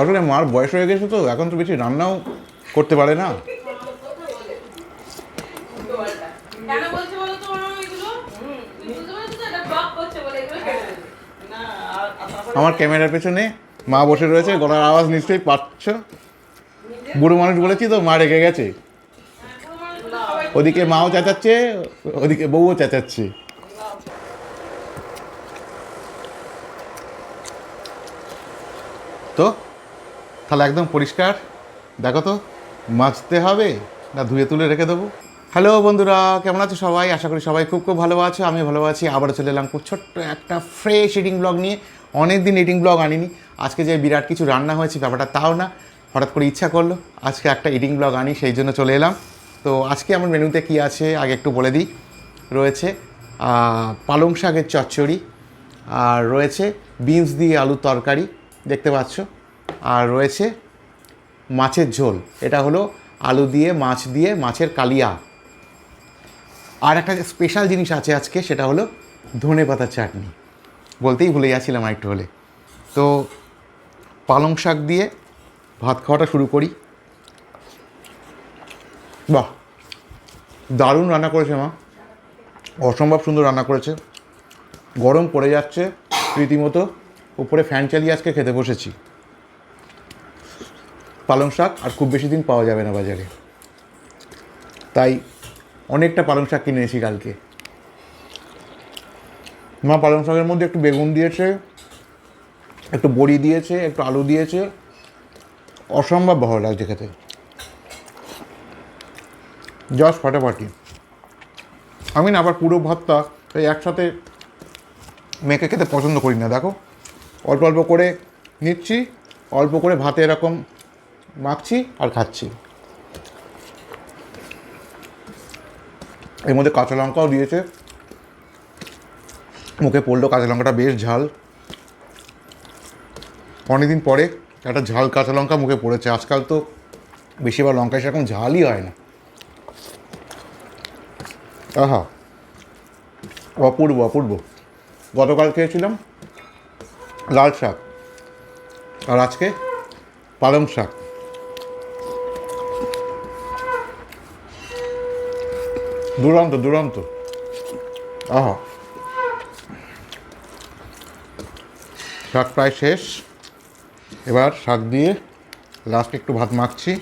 আসলে মার বয়স হয়ে গেছে তো এখন তো বেশি রান্নাও করতে পারে না। আমার ক্যামেরার পেছনে মা বসে রয়েছে গলার আওয়াজ নিশ্চয়ই পাচ্ছ। বুড়ো মানুষ বলেছি তো মা রেগে গেছে। ওদিকে মাও চেঁচাচ্ছে ওদিকে বউও চেঁচাচ্ছে। তো তাহলে একদম পরিষ্কার। দেখো তো, মাজতে হবে না ধুয়ে তুলে রেখে দেবো। হ্যালো বন্ধুরা, কেমন আছো সবাই? আশা করি সবাই খুব খুব ভালো আছো আমি ভালো আছি। আবারও চলে এলাম খুব ছোট্ট একটা ফ্রেশ ইটিং ব্লগ নিয়ে। অনেক দিন ইটিং ব্লগ আনিনি। আজকে যে বিরাট কিছু রান্না হয়েছে, ব্যাপারটা তাও না। হঠাৎ করে ইচ্ছা করল, আজকে একটা ইটিং ব্লগ আনি, সেই জন্য চলে এলাম। তো আজকে আমার মেনুতে কি আছে, আগে একটু বলে দিই। রয়েছে পালং শাকের চচ্চড়ি, আর রয়েছে বিনস দিয়ে আলুর তরকারি, দেখতে পাচ্ছ? আর রয়েছে মাছের ঝোল। এটা হলো আলু দিয়ে, মাছ দিয়ে, মাছের কালিয়া। আর একটা স্পেশাল জিনিস আছে আজকে, সেটা হলো ধনে পাতার চাটনি। বলতেই ভুলে যাচ্ছিলাম একটু হলে। তো পালং শাক দিয়ে ভাত খাওয়াটা শুরু করি। বাহ! দারুণ রান্না করেছে মা। অসম্ভব সুন্দর রান্না করেছে। গরম পড়ে যাচ্ছে, রীতিমতো। উপরে ফ্যান চালিয়ে আজকে খেতে বসেছি। পালং শাক আর খুব বেশি দিন পাওয়া যাবে না বাজারে। তাই অনেকটা পালং শাক কিনে এনেছি কালকে। মা পালং শাকের মধ্যে একটু বেগুন দিয়েছে, একটু বড়ি দিয়েছে, একটু আলু দিয়েছে। অসম্ভব ভালো লাগছে খেতে। জাস্ট ফাটাফাটি। আমি না, আবার পুরো ভাতটা এই একসাথে মেখে খেতে পছন্দ করি না, দেখো। অল্প অল্প করে নিচ্ছি, অল্প করে ভাতে এরকম মাখছি আর খাচ্ছি। এর মধ্যে কাঁচা লঙ্কাও দিয়েছে। মুখে পড়ল কাঁচা লঙ্কাটা বেশ ঝাল। অনেকদিন পরে একটা ঝাল কাঁচা লঙ্কা মুখে পড়েছে। আজকাল তো বেশিরভাগ লঙ্কায় সেরকম ঝালই হয় না। আহা, অপূর্ব অপূর্ব। গতকাল খেয়েছিলাম লাল শাক আর আজকে পালং শাক। দুরন্ত দুরন্ত। আহা। শাক প্রায় শেষ। এবার শাক দিয়ে লাস্টে একটু ভাত মাখছি।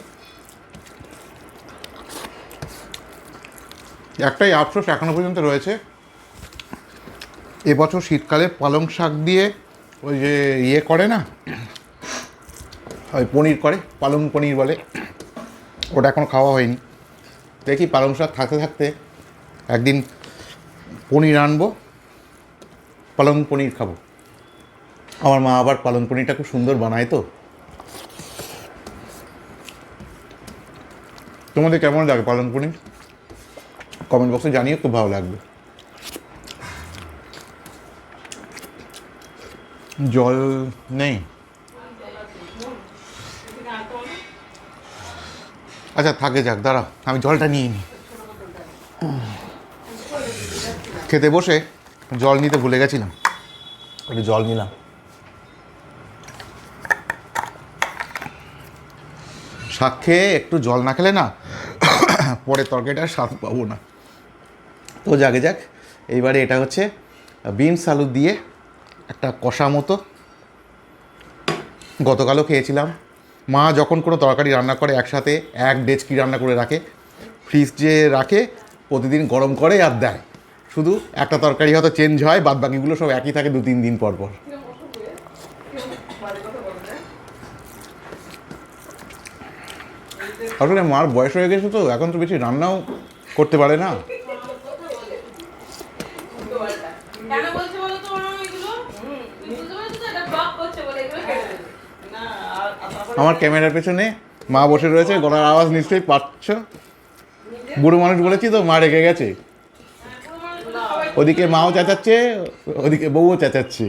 একটাই আফসোস এখনও পর্যন্ত রয়েছে। এবছর শীতকালে পালং শাক দিয়ে ওই যে ইয়ে করে না, ওই পনির করে, পালং পনির বলে। ওটা এখনও খাওয়া হয়নি। দেখি পালং শাক থাকতে থাকতে একদিন পনির আনব, পালং পনির খাব। আমার মা আবার পালং পনিরটা খুব সুন্দর বানায় তো। তোমাদের কেমন লাগে পালং পনির? কমেন্ট বক্সে জানিয়ে খুব ভালো লাগবে। জল নেই? আচ্ছা থাকে যাক দাঁড়া আমি জলটা নিয়ে নিই খেতে বসে জল নিতে ভুলে গেছিলাম। একটু জল নিলাম। শাক খেয়ে একটু জল না খেলে না পরে তরকারিটার স্বাদ পাবো না। তো যাকে যাক এইবারে এটা হচ্ছে বিনস আলু দিয়ে একটা কষা মতো। গতকালও খেয়েছিলাম। মা যখন কোনো তরকারি রান্না করে একসাথে এক ডেচকি রান্না করে রাখে। ফ্রিজে রাখে প্রতিদিন গরম করে আর দেয়। শুধু একটা তরকারি হয়তো চেঞ্জ হয় বাদ বাকিগুলো সব একই থাকে দু তিন দিন পর পর। আসলে মার বয়স হয়ে গেছে তো এখন তো বেশি রান্নাও করতে পারে না। আমার ক্যামেরার পেছনে মা বসে রয়েছে গলার আওয়াজ নিশ্চয়ই পাচ্ছ। বুড়ো মানুষ বলেছি তো মা রেগে গেছে। ওদিকে মাও চেঁচাচ্ছে, ওদিকে বউও চেঁচাচ্ছে।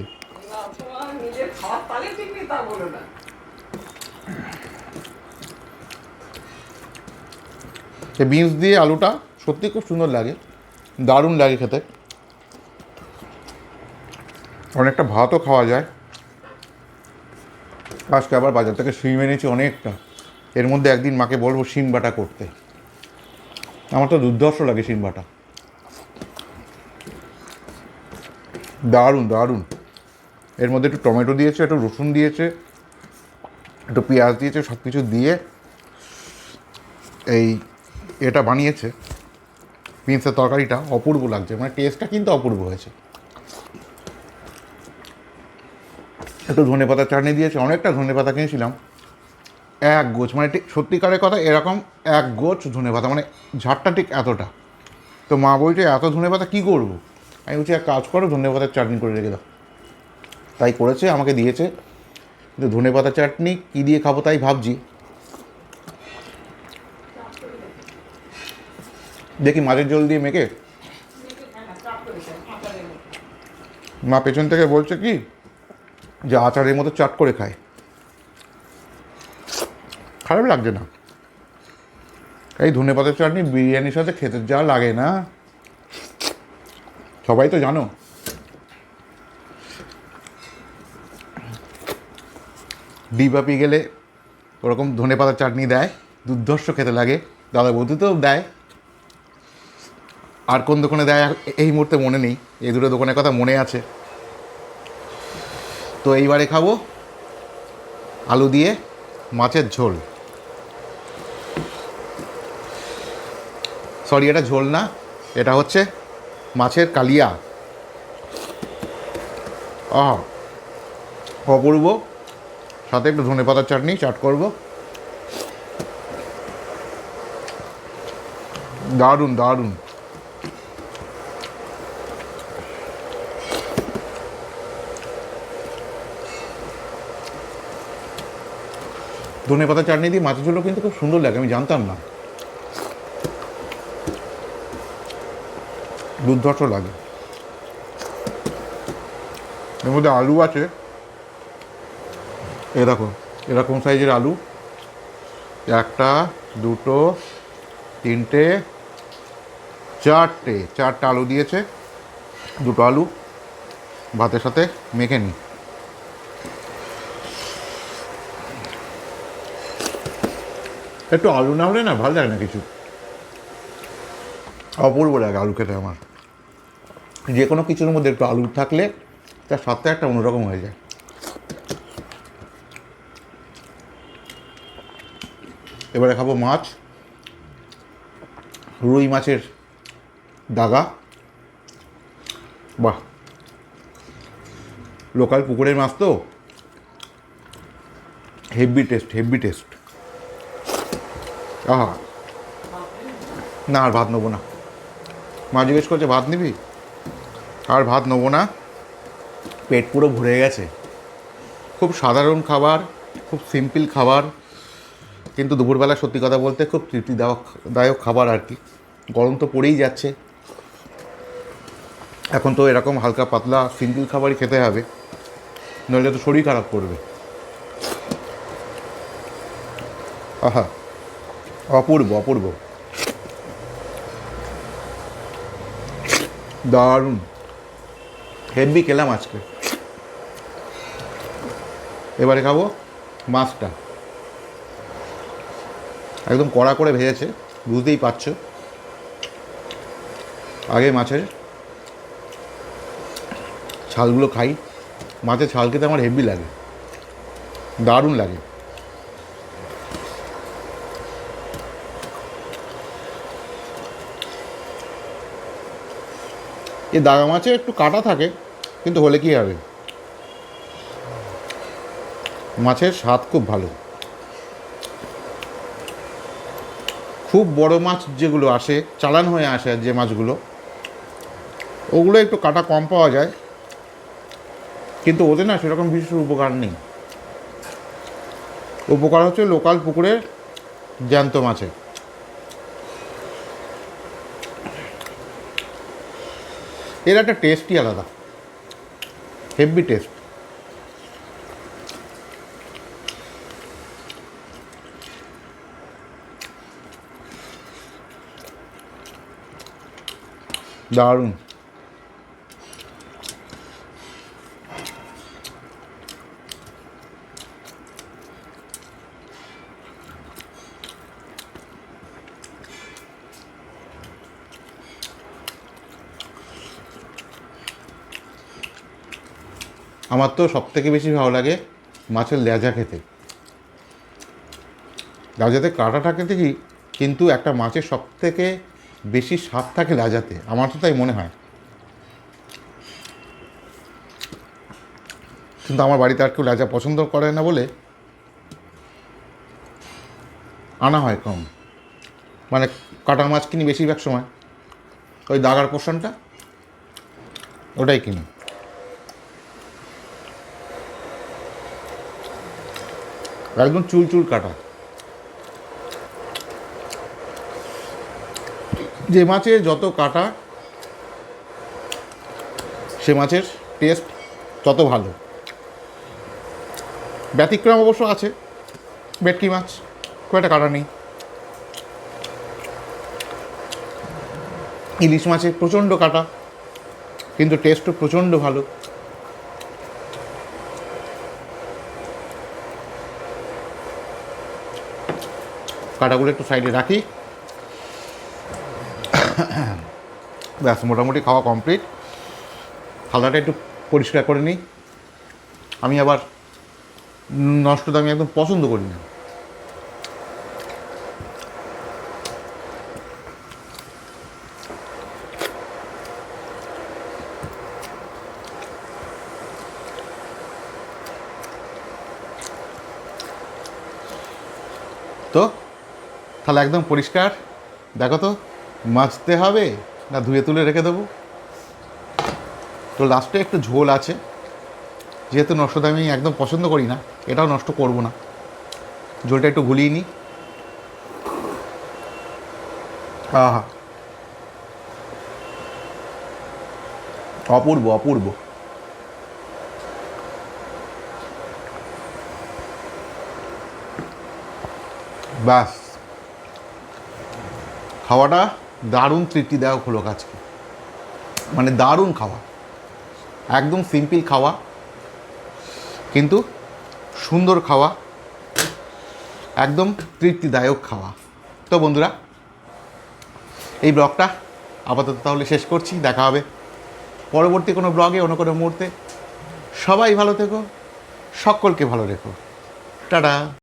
বিনস দিয়ে আলুটা সত্যি খুব সুন্দর লাগে, দারুণ লাগে খেতে। অনেকটা ভাতও খাওয়া যায়। আজকে আবার বাজার থেকে শিম এনেছি অনেকটা। এর মধ্যে একদিন মাকে বলব শিম বাটা করতে। আমার তো দুর্ধর্ষ লাগে শিম বাটা। দারুণ দারুণ। এর মধ্যে একটু টমেটো দিয়েছে, একটু রসুন দিয়েছে, একটু পেঁয়াজ দিয়েছে সব কিছু দিয়ে এই এটা বানিয়েছে। বিনসের তরকারিটা অপূর্ব লাগছে মানে টেস্টটা কিন্তু অপূর্ব হয়েছে। একটু ধনে পাতা চাটনি দিয়েছে, অনেকটা ধনে পাতা কিনেছিলাম। এক গোছ মানে সত্যিকারের কথা এরকম এক গোছ ধনে পাতা মানে ঝাড়টা ঠিক এতটা। তো মা বলছে, এত ধনে পাতা কী করব? আমি বলছি, এক কাজ করো ধনে পাতার চাটনি করে রেখে দাও। তাই করেছে, আমাকে দিয়েছে। কিন্তু ধনে পাতা চাটনি কী দিয়ে খাব তাই ভাবছি। দেখি মাছের জল দিয়ে মেখে। মা পেছন থেকে বলছে কি, যে আচারের মতো চাট করে খায়। খারাপ লাগছে না। এই ধনে পাতার চাটনি, বিরিয়ানির সাথে খেতে যা লাগে না। সবাই তো জানো। ডিবাপি গেলে ওরকম ধনে পাতার চাটনি দেয়, দুর্ধর্ষ খেতে লাগে, দাদা বৌদিতেও দেয়। আর কোন দোকানে দেয় এই মুহূর্তে মনে নেই, এই দুটো দোকানের কথা মনে আছে। তো এইবারে খাব আলু দিয়ে মাছের ঝোল। সরি, এটা ঝোল না, এটা হচ্ছে মাছের কালিয়া। আহ। অপূর্ব সাথে একটু ধনে পাতার চাটনি, চাট করব। দারুণ দারুণ। ধনে পাতা চাটনি দিয়ে মাছের ঝোলও কিন্তু খুব সুন্দর লাগে, আমি জানতাম না। দুর্ধর্ষ লাগে। এর মধ্যে আলু আছে। এরকম এরকম সাইজের আলু? একটা, দুটো, তিনটে, চারটে চারটে আলু দিয়েছে, দুটো আলু। ভাতের সাথে মেখে নিই একটু আলু না হলে না ভালো লাগে না কিছু? অপূর্ব লাগে আলু খেতে আমার। যে কোনো কিছুর মধ্যে একটু আলু থাকলে তার স্বাদটা একটা অন্যরকম হয়ে যায়। এবারে খাব মাছ। রুই মাছের দাগা। বাহ। লোকাল পুকুরের মাছ তো। Heavy taste heavy taste. আহা। না, আর ভাত নেব না। মা জিজ্ঞেস করছে, ভাত নিবি? আর ভাত নেব না। পেট পুরো ভরে গেছে। খুব সাধারণ খাবার, খুব সিম্পল খাবার, কিন্তু দুপুরবেলা সত্যি কথা বলতে খুব তৃপ্তিদায়ক, দায়ক খাবার আর কি। গরম তো পড়েই যাচ্ছে। এখন তো এরকম হালকা পাতলা সিম্পল খাবারই খেতে হবে। নইলে তো শরীর খারাপ করবে। আহা, অপূর্ব অপূর্ব। দারুণ। হেভি খেলাম আজকে। এবারে খাব মাছটা। একদম কড়া করে ভেজেছে, বুঝতেই পারছ। আগে মাছের ছালগুলো খাই। মাছের ছাল খেতে আমার হেভি লাগে। দারুণ লাগে। এই দাগা মাছে একটু কাটা থাকে, কিন্তু হলে কি হবে? মাছের স্বাদ খুব ভালো। খুব বড় মাছ যেগুলো আসে, চালান হয়ে আসে যে মাছগুলো, ওগুলো একটু কাটা কম পাওয়া যায়, কিন্তু ওদের না সেরকম বিশেষ উপকার নেই। উপকার হচ্ছে লোকাল পুকুরের জ্যান্ত মাছের। এর একটা টেস্টই আলাদা। হেভি টেস্ট দারুণ। আমার তো সব থেকে বেশি ভালো লাগে মাছের লেজা খেতে। লেজাতে কাটা থাকে ঠিকই কিন্তু একটা মাছের সব থেকে বেশি স্বাদ থাকে লেজাতে। আমার তো তাই মনে হয়। কিন্তু আমার বাড়িতে আর কেউ লেজা পছন্দ করে না বলে আনা হয় কম। মানে কাটা মাছ কিনি বেশিরভাগ সময়। ওই দাগার পোর্শনটা ওটাই কিনি। একদম চুল চুল কাটা। যে মাছের যত কাটা, সে মাছের টেস্ট তত ভালো। ব্যতিক্রম অবশ্য আছে বেটকি মাছ, খুব একটা কাটা নেই। ইলিশ মাছে প্রচণ্ড কাটা, কিন্তু টেস্টও প্রচণ্ড ভালো। কাটাগুলো একটু সাইডে রাখি। ব্যাস, মোটামুটি খাওয়া কমপ্লিট। থালাটা একটু পরিষ্কার করে নিই। আমি আবার নষ্ট আমি একদম পছন্দ করি না তো তাহলে একদম পরিষ্কার। দেখো তো মাজতে হবে না ধুয়ে তুলে রেখে দেবো। তো লাস্টে একটু ঝোল আছে। যেহেতু নষ্টটা আমি একদম পছন্দ করি না, এটাও নষ্ট করব না। ঝোলটা একটু গুলিয়ে নিই। আহা। অপূর্ব অপূর্ব। ব্যাস। খাওয়াটা দারুণ তৃপ্তিদায়ক হলো আজকে মানে দারুণ খাওয়া। একদম সিম্পল খাওয়া, কিন্তু সুন্দর খাওয়া, একদম তৃপ্তিদায়ক খাওয়া। তো বন্ধুরা, এই ব্লগটা আপাতত তাহলে শেষ করছি, দেখা হবে পরবর্তী কোনো ব্লগে, অন্য কোনো মুহূর্তে। সবাই ভালো থেকো, সকলকে ভালো রেখো। টাটা।